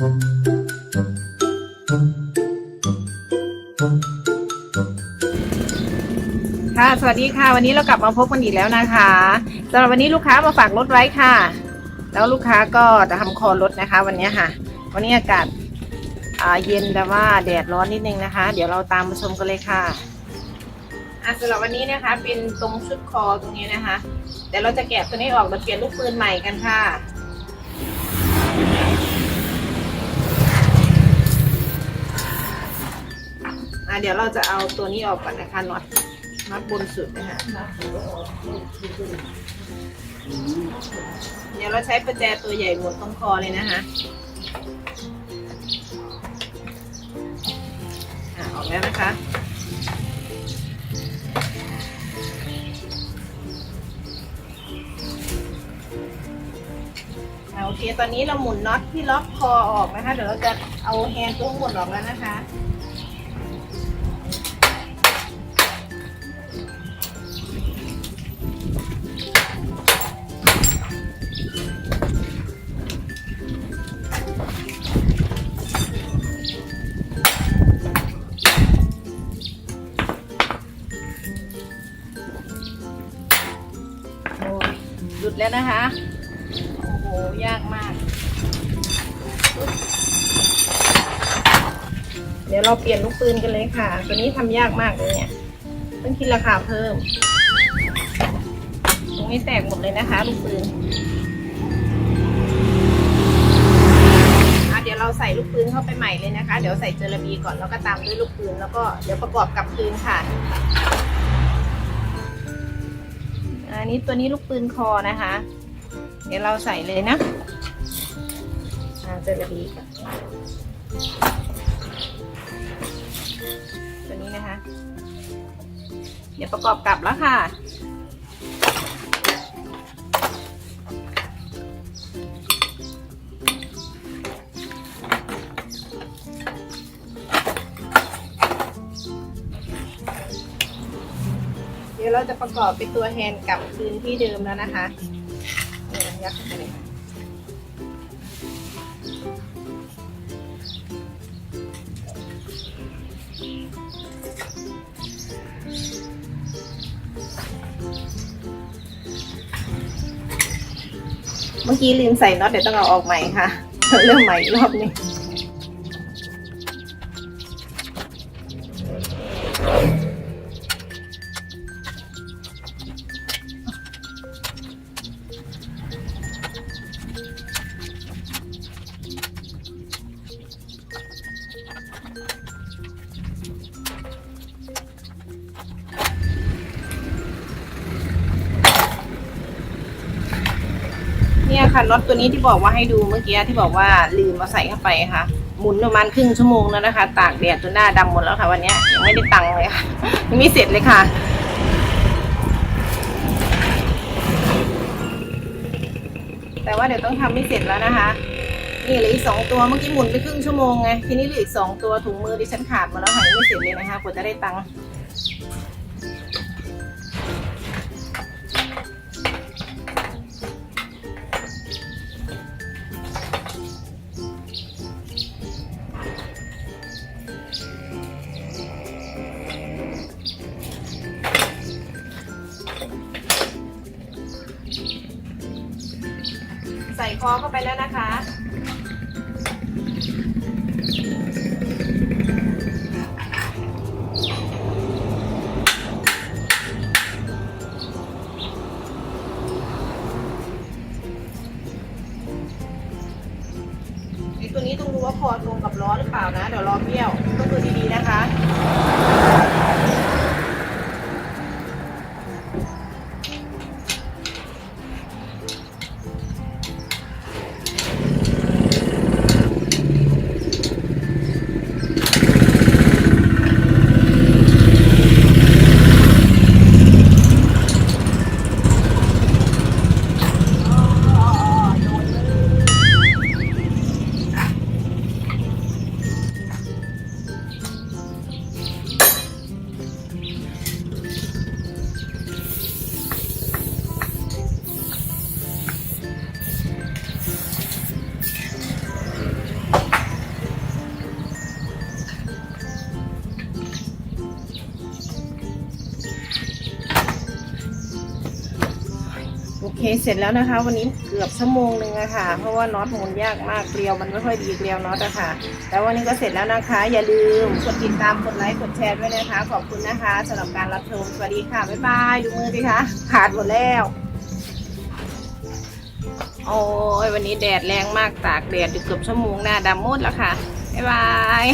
ค่ะ สวัสดีค่ะ วันนี้เรากลับมาพบกันอีกแล้วนะคะสำหรับวันนี้ลูกค้ามาฝากรถไว้ค่ะ แล้วลูกค้าก็จะทำคอรถนะคะ วันนี้ค่ะ วันนี้อากาศเย็นแต่ว่าแดดร้อนนิดนึงนะคะ เดี๋ยวเราตามมาชมกันเลยค่ะอะสำหรับวันนี้นะคะ เป็นตรงชุดคอตรงนี้นะคะเดี๋ยวเราจะแกะตัวนี้ออกแล้วเปลี่ยนลูกปืนใหม่กันค่ะ เดี๋ยวเราจะเอาตัวนี้ออกก่อนนะคะน็อตน็อตบนสุดนะคะเดี๋ยวเราใช้ประแจตัวใหญ่หมดตรงคอเลยนะคะอะออกแล้วนะคะอะโอเค ตอนนี้เราหมุนน็อตที่ล็อกคอออกนะคะ เดี๋ยวเราจะเอาแฮนด์ตัวหมุนออกแล้วนะคะ หลุดแล้วนะคะ โอ้โห ยากมาก เดี๋ยวเราเปลี่ยนลูกปืนกันเลยค่ะ ตัวนี้ทำยากมากเลยเนี่ย ต้องคิดราคาเพิ่ม ตรงนี้แตกหมดเลยนะคะ ลูกปืนอะเดี๋ยวเราใส่ลูกปืนเข้าไปใหม่เลยนะคะ เดี๋ยวใส่เจลาบีก่อนแล้วก็ตามด้วยลูกปืนแล้วก็เดี๋ยวประกอบกับปืนค่ะ อันนี้ตัวนี้ลูกปืนคอนะคะ เดี๋ยวเราใส่เลยนะอาเจอดีตัวนี้นะคะ เดี๋ยวประกอบกลับแล้วค่ะ ดี๋ยวเราจะประกอบเป็นตัวแฮนด์กลับคืนที่เดิมแล้วนะคะเนี่ยยัดเข้าไปเลยเมื่อกี้ลืมใส่น็อตเดี๋ยวต้องเอาออกใหม่ค่ะ เริ่มใหม่รอบหนึ เนี่ยค่ะน็อตตัวนี้ที่บอกว่าให้ดูเมื่อกี้ที่บอกว่าลืมมาใส่เข้าไปค่ะ หมุนประมาณครึ่งชั่วโมงแล้วนะคะ ตากแดดจนหน้าดำหมดแล้วค่ะ วันนี้ยังไม่ได้ตังค์เลยค่ะยังไม่เสร็จเลยค่ะแต่ว่าเดี๋ยวต้องทำไม่เสร็จแล้วนะคะ นี่เหลืออีกสองตัวเมื่อกี้หมุนไปครึ่งชั่วโมงไง ทีนี้เหลืออีกสองตัวถุงมือดิฉันขาดมาแล้วค่ะยังไม่เสร็จเลยนะคะกว่าจะได้ตังค์ คอเข้าไปแล้วนะคะ ตัวนี้ต้องดูว่าคอตรงกับล้อหรือเปล่านะ เดี๋ยวล้อเบี้ยวต้องดูดีๆนะคะ โอเคเสร็จแล้วนะคะ วันนี้เกือบชั่วโมงหนึ่งอะค่ะ เพราะว่าน็อตหมุนยากมากเกลียวมันไม่ค่อยดีเกลียวน็อตอะค่ะ แต่วันนี้ก็เสร็จแล้วนะคะ อย่าลืมกดติดตามกดไลค์กดแชร์ด้วยนะคะ ขอบคุณนะคะสำหรับการรับชมสวัสดีค่ะบ๊ายบายดูมือสิคะขาดหมดแล้วโอ้ยวันนี้แดดแรงมากตากแดดอยู่เกือบชั่วโมงหน้าดำหมดแล้วค่ะบ๊ายบาย